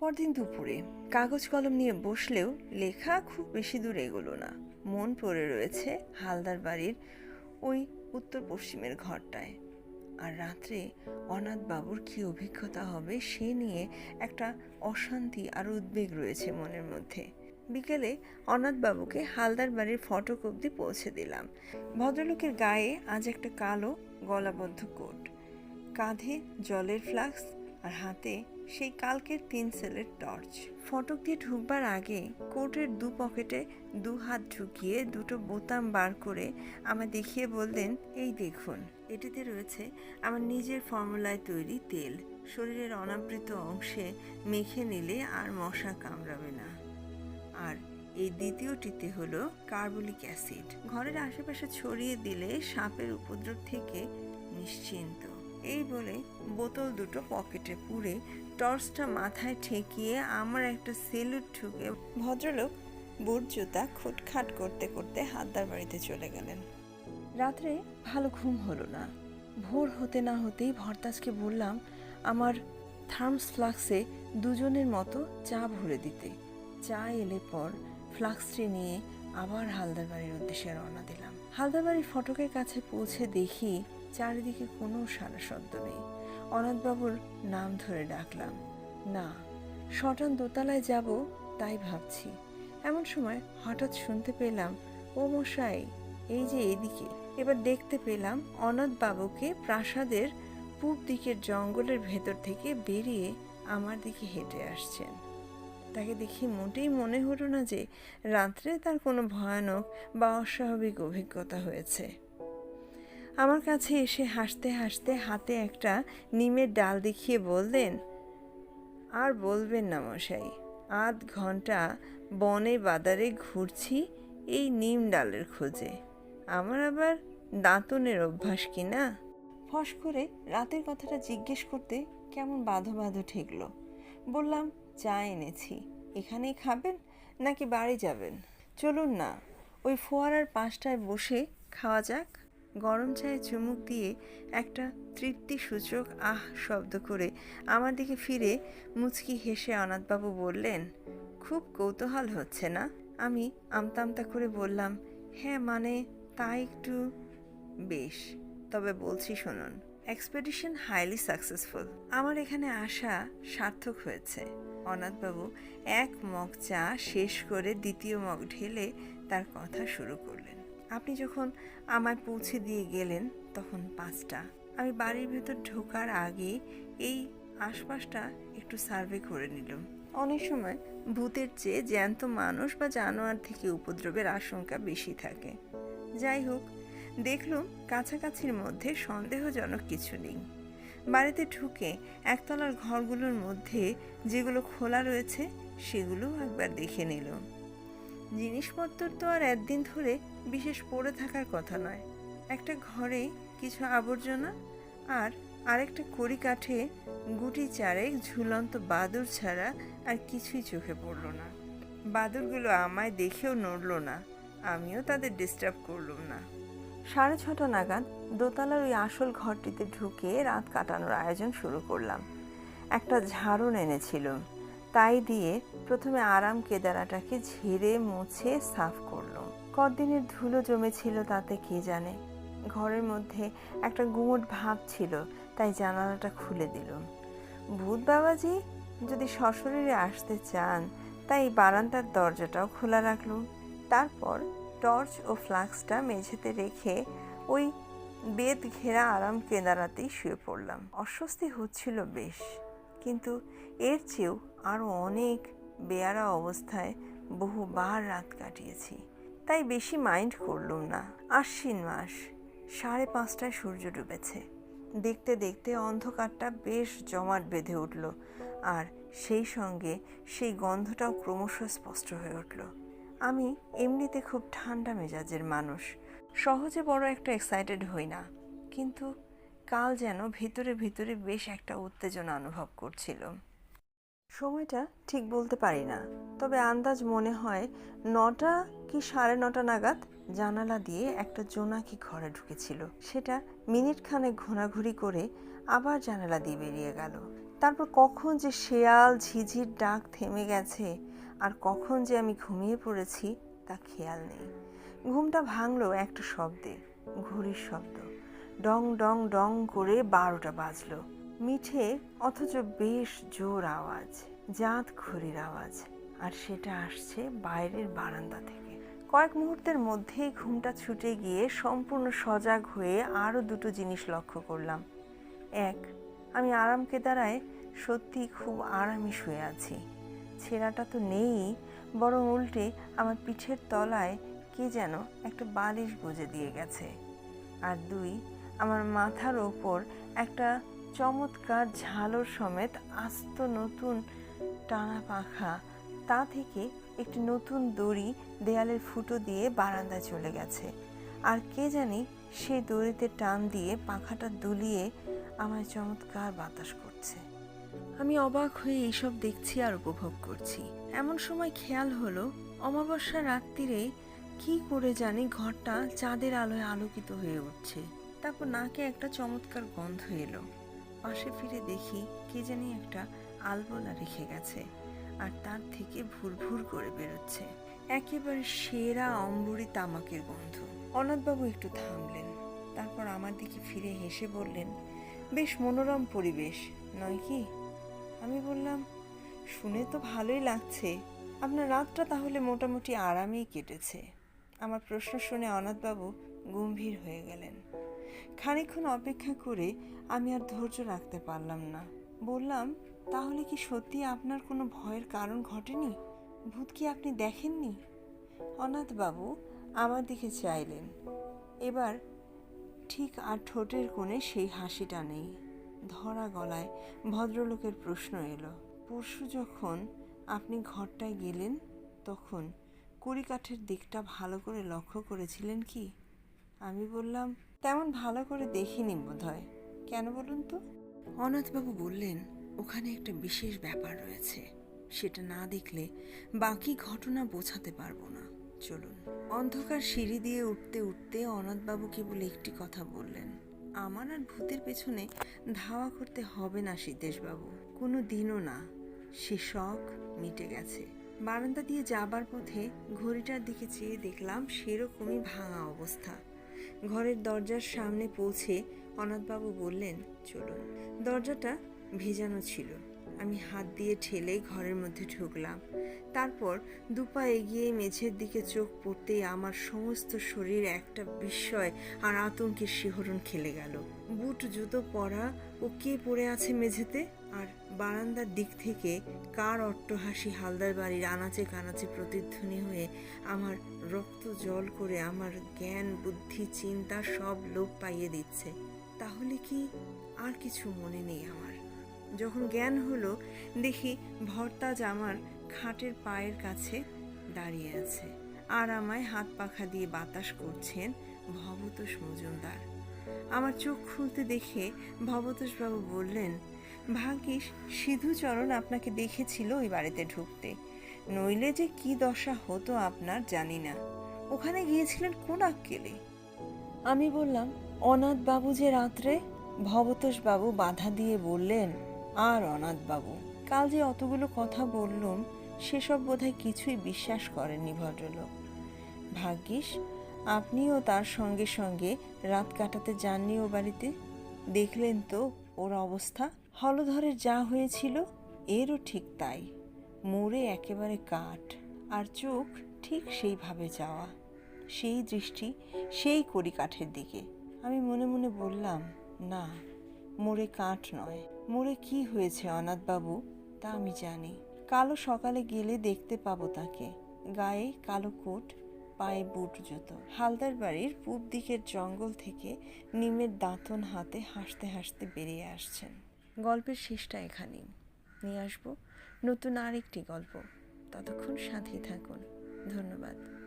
পরদিন দুপুরে কাগজ কলম নিয়ে বসলেও লেখা খুব বেশি দূর এগোলো না। মন পড়ে রয়েছে হালদার বাড়ির ওই উত্তর পশ্চিমের ঘরটায়। আর রাত্রে অনাথ বাবুর কী অভিজ্ঞতা হবে সে নিয়ে একটা অশান্তি আর উদ্বেগ রয়েছে মনের মধ্যে। বিকেলে অনাথ বাবুকে হালদার বাড়ির ফটক অবধি পৌঁছে দিলাম। ভদ্রলোকের গায়ে আজ একটা কালো গলাবদ্ধ কোট। কাঁধে জলের ফ্লাক্স আর হাতে সেই কালকের তিন সেলের টর্চ। ফটক দিয়ে ঢুকবার আগে কোটের দু পকেটে দু হাত ঢুকিয়ে দুটো বোতাম বার করে আমায় দেখিয়ে বললেন, এই দেখুন, এটিতে রয়েছে আমার নিজের ফর্মুলায় তৈরি তেল। শরীরের অনাবৃত অংশে মেখে নিলে আর মশা কামড়াবে না। আর এই দ্বিতীয়টিতে হলো কার্বলিক অ্যাসিড। ঘরের আশেপাশে ছড়িয়ে দিলে সাপের উপদ্রব থেকে নিশ্চিন্ত। এই বলে বোতল দুটো পকেটে পুরে টর্চটা মাথায় ঠেকিয়ে আমার একটা সেলুট ঠুকে ভদ্রলোক বুট, জুতা, খুটখাট করতে করতে হাতদার বাড়িতে চলে গেলেন। রাত্রে ভালো ঘুম হলো না। ভোর হতে না হতেই ভরতাজকে বললাম, আমার থার্মস ফ্লাক্সে দুজনের মতো চা ভরে দিতে। চা এলে পর ফ্লাক্সটি নিয়ে আবার হালদার বাড়ির উদ্দেশ্যে রওনা দিলাম। হালদার বাড়ির ফটকের কাছে পৌঁছে দেখি চারিদিকে কোনো সারা শব্দ নেই। অনাথবাবুর নাম ধরে ডাকলাম, না, শটান দোতলায় যাব তাই ভাবছি। এমন সময় হঠাৎ শুনতে পেলাম, ও মশাই, এই যে এদিকে। এবার দেখতে পেলাম অনাথ বাবুকে প্রাসাদের পূব দিকের জঙ্গলের ভেতর থেকে বেরিয়ে আমার দিকে হেঁটে আসছেন। তাকে দেখে মোটেই মনে হলো না যে রাত্রে তার কোনো ভয়ানক বা অস্বাভাবিক অভিজ্ঞতা হয়েছে। আমার কাছে এসে হাসতে হাসতে হাতে একটা নিমের ডাল দেখিয়ে বললেন, আর বলবেন না মশাই, আধ ঘণ্টা বনে বাদারে ঘুরছি এই নিম ডালের খোঁজে। আমার আবার দাঁতনের অভ্যাস কি না? ফস করে রাতের কথাটা জিজ্ঞেস করতে কেমন বাঁধো বাঁধো ঠেকলো। বললাম, চা এনেছি, এখানেই খাবেন নাকি বাড়ি যাবেন? চলুন না, ওই ফোয়ারার পাঁচটায় বসে খাওয়া যাক। গরম চায়ে চুমুক দিয়ে একটা তৃপ্তি সূচক আহ শব্দ করে আমার দিকে ফিরে মুচকি হেসে অনাথবাবু বললেন, খুব কৌতূহল হচ্ছে না? আমি আমতা আমতা করে বললাম হ্যাঁ মানে তা একটু বেশ, তবে বলছি শুনুন এক্সপেডিশন হাইলি সাকসেসফুল আমার এখানে আসা সার্থক হয়েছে। অনাথবাবু এক মগ চা শেষ করে দ্বিতীয় মগ ঢেলে তার কথা শুরু করলেন। আপনি যখন আমায় পৌঁছে দিয়ে গেলেন তখন পাঁচটা। আমি বাড়ির ভেতর ঢোকার আগে এই আশপাশটা একটু সার্ভে করে নিলাম। অনেক সময় ভূতের চেয়ে জ্যান্ত মানুষ বা জানোয়ার থেকে উপদ্রবের আশঙ্কা বেশি থাকে। যাই হোক, দেখলুম কাছাকাছির মধ্যে সন্দেহজনক কিছু নেই। বাড়িতে ঢুকে একতলার ঘরগুলোর মধ্যে যেগুলো খোলা রয়েছে সেগুলো একবার দেখে নিল জিনিসপত্র তো আর একদিন ধরে বিশেষ পড়ে থাকার কথা নয়। একটা ঘরে কিছু আবর্জনা আর আরেকটা কড়ি কাঠে গুটি চারেক ঝুলন্ত বাদুর ছাড়া আর কিছুই চোখে পড়ল না। বাদুরগুলো আমায় দেখেও নড়ল না। আমিও তাদের ডিস্টার্ব করলাম না। সাড়ে ছটা নাগাদ দোতলার ওই আসল ঘরটিতে ঢুকে রাত কাটানোর আয়োজন শুরু করলাম। একটা ঝাড়ন এনেছিলাম তাই দিয়ে প্রথমে আরাম কেদারাটাকে ঝেড়ে মুছে সাফ করলাম কদিনের ধুলো জমেছিল তাতে কে জানে? ঘরের মধ্যে একটা গুমট ভাব ছিল, তাই জানালাটা খুলে দিলাম ভূত বাবাজি, যদি সশরীরে আসতে চান, তাই বারান্দার দরজাটাও খোলা রাখলুম তারপর টর্চ ও ফ্লাক্সটা মেঝেতে রেখে ওই বেদ ঘেরা আরাম কেদারাতেই শুয়ে পড়লাম। অস্বস্তি হচ্ছিল বেশ। কিন্তু এর চেয়েও আরও অনেক বেয়ারা অবস্থায় বহুবার রাত কাটিয়েছি। তাই বেশি মাইন্ড করলুম না। আশ্বিন মাস, সাড়ে পাঁচটায় সূর্য ডুবেছে। দেখতে দেখতে অন্ধকারটা বেশ জমাট বেঁধে উঠল আর সেই সঙ্গে সেই গন্ধটাও ক্রমশ স্পষ্ট হয়ে উঠল। আমি এমনিতে খুব ঠান্ডা মেজাজের মানুষ। সহজে বড় একটা এক্সাইটেড হই না। কিন্তু কাল যেন ভিতরে ভিতরে বেশ একটা উত্তেজনা অনুভব করছিল। সময়টা ঠিক বলতে পারি না, তবে আন্দাজ মনে হয় নটা কি সাড়ে নটা নাগাদ জানালা দিয়ে একটা জোনাকি ঘরে ঢুকেছিল। সেটা মিনিট খানেক ঘোরাঘুরি করে আবার জানালা দিয়ে বেরিয়ে গেল। তারপর কখন যে শেয়াল ঝিঝির ডাক থেমে গেছে আর কখন যে আমি ঘুমিয়ে পড়েছি তা খেয়াল নেই। ঘুমটা ভাঙলো একটা শব্দে, ঘড়ির শব্দ। ডং ডং ডং করে বারোটা বাজলো। মিঠে অথচ বেশ জোর আওয়াজ, জাত ঘড়ির আওয়াজ, আর সেটা আসছে বাইরের বারান্দা থেকে। কয়েক মুহূর্তের মধ্যেই ঘুমটা ছুটে গিয়ে সম্পূর্ণ সজাগ হয়ে আরও দুটো জিনিস লক্ষ্য করলাম। এক, আমি আরাম কেদারায় সত্যি খুব আরামে শুয়ে আছি। ছেঁড়াটা তো নেই, বরং উল্টে আমার পিঠের তলায় কে যেন একটা বালিশ গুজে দিয়ে গেছে। আর দুই আমার মাথার ওপর একটা চমৎকার ঝালর সমেত আস্ত নতুন টানা পাখা। তা থেকে একটি নতুন দড়ি দেয়ালের ফুটো দিয়ে বারান্দায় চলে গেছে। আর কে জানি সেই দড়িতে টান দিয়ে পাখাটা দুলিয়ে আমায় চমৎকার বাতাস করছে। আমি অবাক হয়ে এইসব দেখছি আর উপভোগ করছি। এমন সময় খেয়াল হলো অমাবস্যা রাত্রিরে কি করে জানি ঘরটা চাঁদের আলোয় আলোকিত হয়ে উঠছে। তারপর নাকে একটা চমৎকার গন্ধ এলো। পাশে ফিরে দেখি কে জানি একটা আলবোলা রেখে গেছে আর তার থেকে ভুর ভুর করে বেরোচ্ছে। একেবারে সেরা অম্বুরি তামাকের গন্ধ। অনাথবাবু একটু থামলেন, তারপর আমার দিকে ফিরে হেসে বললেন, বেশ মনোরম পরিবেশ, নয় কি? আমি বললাম, শুনে তো ভালোই লাগছে। আপনার রাতটা তাহলে মোটামুটি আরামেই কেটেছে। আমার প্রশ্ন শুনে অনাথবাবু গম্ভীর হয়ে গেলেন। খানিকক্ষণ অপেক্ষা করে আমি আর ধৈর্য রাখতে পারলাম না। বললাম, তাহলে কি সত্যি আপনার কোনো ভয়ের কারণ ঘটেনি? ভূত কি আপনি দেখেননি? অনাথবাবু, আমার দিকে চাইলেন। এবার ঠিক আর ঠোঁটের কোণে সেই হাসিটা নেই। ধরা গলায় ভদ্রলোকের প্রশ্ন এলো, পরশু যখন আপনি ঘরটায় গেলেন, তখন কুড়িকাঠের দিকটা ভালো করে লক্ষ্য করেছিলেন কি? আমি বললাম তেমন ভালো করে দেখিনি বোধহয়। কেন বলুন তো? অনাথবাবু বললেন, ওখানে একটা বিশেষ ব্যাপার রয়েছে। সেটা না দেখলে বাকি ঘটনা বোঝাতে পারব না। চলুন। অন্ধকার সিঁড়ি দিয়ে উঠতে উঠতে অনাথবাবু কেবল একটি কথা বললেন। আমার আর ভূতের পেছনে ধাওয়া করতে হবে না সিদ্ধেশবাবু কোনো দিনও না। সে শখ মিটে গেছে। বারান্দা দিয়ে যাবার পথে ঘড়িটার দিকে চেয়ে দেখলাম সেরকমই ভাঙা অবস্থা। ঘরের দরজার সামনে পৌঁছে অনাথবাবু বললেন, চলুন। দরজাটা ভেজানো ছিল। আমি হাত দিয়ে ঠেলে ঘরের মধ্যে ঢুকলাম। তারপর দুপা এগিয়ে মেঝের দিকে চোখ পড়তেই আমার সমস্ত শরীর একটা বিস্ময় আর আতঙ্কের শিহরণ খেলে গেল। বুট, জুতো পরা ও কে পড়ে আছে মেঝেতে? আর বারান্দার দিক থেকে কার অট্টহাসি হালদার বাড়ির আনাচে কানাচে প্রতিধ্বনি হয়ে আমার রক্ত জল করে আমার জ্ঞান, বুদ্ধি, চিন্তা সব লোপ পাইয়ে দিচ্ছে। তাহলে কি আর কিছু মনে নেই আমার? যখন জ্ঞান হলো, দেখি ভরতাজ আমার খাটের পায়ের কাছে দাঁড়িয়ে আছে। আর আমায় হাত পাখা দিয়ে বাতাস করছেন ভবতোষ মজুমদার। আমার চোখ খুলতে দেখে ভবতোষবাবু বললেন ভাগ্যিস সিধুচরণ আপনাকে দেখেছিল ওই বাড়িতে ঢুকতে। নইলে যে কি দশা হতো আপনার জানি না। ওখানে গিয়েছিলেন কোন আক্কেলে? আমি বললাম, অনাথ বাবু যে রাত্রে ভবতোষ বাবু বাধা দিয়ে বললেন, আর অনাথ বাবু? কাল যে অতগুলো কথা বললুম, সেসব বোধহয় কিছুই বিশ্বাস করেননি ভদ্রলোক। ভাগ্যিস, আপনিও তার সঙ্গে সঙ্গে রাত কাটাতে যাননি ও বাড়িতে? দেখলেন তো ওর অবস্থা? হলধরের যা হয়েছিল, এরও ঠিক তাই। মোড়ে একেবারে কাঠ, আর চোখ ঠিক সেইভাবে যাওয়া। সেই দৃষ্টি সেই কড়ি কাঠের দিকে। আমি মনে মনে বললাম, না, মোড়ে কাঠ নয়। মোড়ে কি হয়েছে অনাথবাবু, তা আমি জানি। কালো সকালে গেলে দেখতে পাবো তাকে। গায়ে কালো কোট, পায়ে বুট জুতো। হালদার বাড়ির পূব দিকের জঙ্গল থেকে নিমের দাঁতন হাতে হাসতে হাসতে বেরিয়ে আসছেন। গল্পের শেষটা এখানেই। নিয়ে আসব নতুন আরেকটি গল্প। ততক্ষণ সাথেই থাকুন। ধন্যবাদ।